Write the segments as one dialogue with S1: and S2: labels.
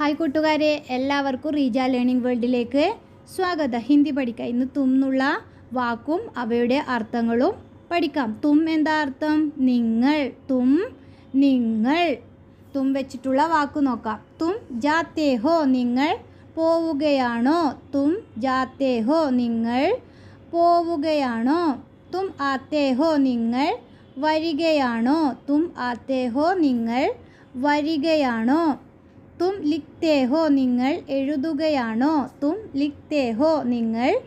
S1: Hi കൂട്ടുകാരെ. എല്ലാവർക്കും Reeja learning വേൾഡിലേക്ക് സ്വാഗതം. ഹിന്ദി പഠിക്കാം ഇന്ന് തുമ്നുള്ള വാക്കും അവയുടെ അർത്ഥങ്ങളും പഠിക്കാം. തും എന്താ അർത്ഥം? നിങ്ങൾ. തും നിങ്ങൾ. തും വെച്ചിട്ടുള്ള വാക്ക് നോക്കാം. തും ജാത്തേ ഹോ നിങ്ങൾ പോവുകയാണോ? തും ജാത്തേ ഹോ നിങ്ങൾ പോവുകയാണോ? തും ആത്തേ ഹോ നിങ്ങൾ വരികയാണോ? തും ആത്തേ ഹോ നിങ്ങൾ വരികയാണോ? തും ലിഖ്തേ ഹോ നിങ്ങൾ എഴുതുകയാണോ? തും ലിഖ്തേ ഹോ നിങ്ങൾ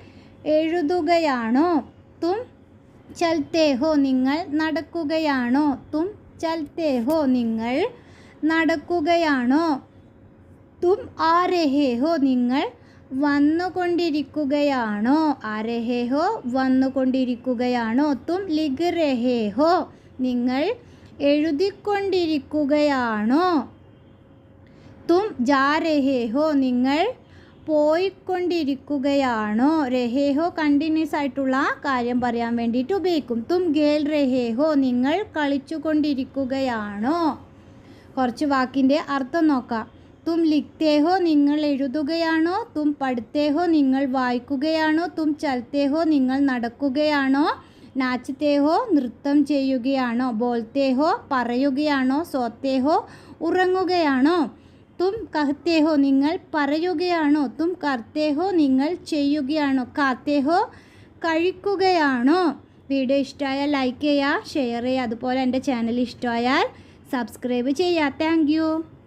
S1: എഴുതുകയാണോ? തും ചൽത്തേ ഹോ നിങ്ങൾ നടക്കുകയാണോ? തും ചൽത്തേ ഹോ നിങ്ങൾ നടക്കുകയാണോ? തും ആരഹേഹോ നിങ്ങൾ വന്നുകൊണ്ടിരിക്കുകയാണോ? ആരഹേഹോ വന്നുകൊണ്ടിരിക്കുകയാണോ? തും ലിഖ് രഹേ ഹോ നിങ്ങൾ എഴുതിക്കൊണ്ടിരിക്കുകയാണോ? ജാ രഹേഹോ നിങ്ങൾ പോയിക്കൊണ്ടിരിക്കുകയാണോ? രഹേഹോ കണ്ടിന്യൂസ് ആയിട്ടുള്ള കാര്യം പറയാൻ വേണ്ടിയിട്ട് ഉപയോഗിക്കും. തും ഗേൽ രഹേഹോ നിങ്ങൾ കളിച്ചുകൊണ്ടിരിക്കുകയാണോ? കുറച്ച് വാക്കിന്റെ അർത്ഥം നോക്കാം. തും ലിഖ്തേഹോ നിങ്ങൾ എഴുതുകയാണോ? തും പഠിത്തേഹോ നിങ്ങൾ വായിക്കുകയാണോ? തും ചലത്തേഹോ നിങ്ങൾ നടക്കുകയാണോ? നാച്ചത്തേഹോ നൃത്തം ചെയ്യുകയാണോ? ബോൾത്തേഹോ പറയുകയാണോ? സോത്തേഹോ ഉറങ്ങുകയാണോ? തും കഹത്തേഹോ നിങ്ങൾ പറയുകയാണോ? തും കർത്തേഹോ നിങ്ങൾ ചെയ്യുകയാണോ? കാത്തേഹോ കഴിക്കുകയാണോ? വീഡിയോ ഇഷ്ടമായാൽ ലൈക്ക് ചെയ്യുക ഷെയർ ചെയ്യുക. അതുപോലെ എന്റെ ചാനൽ ഇഷ്ടമായാൽ സബ്സ്ക്രൈബ് ചെയ്യുക. താങ്ക്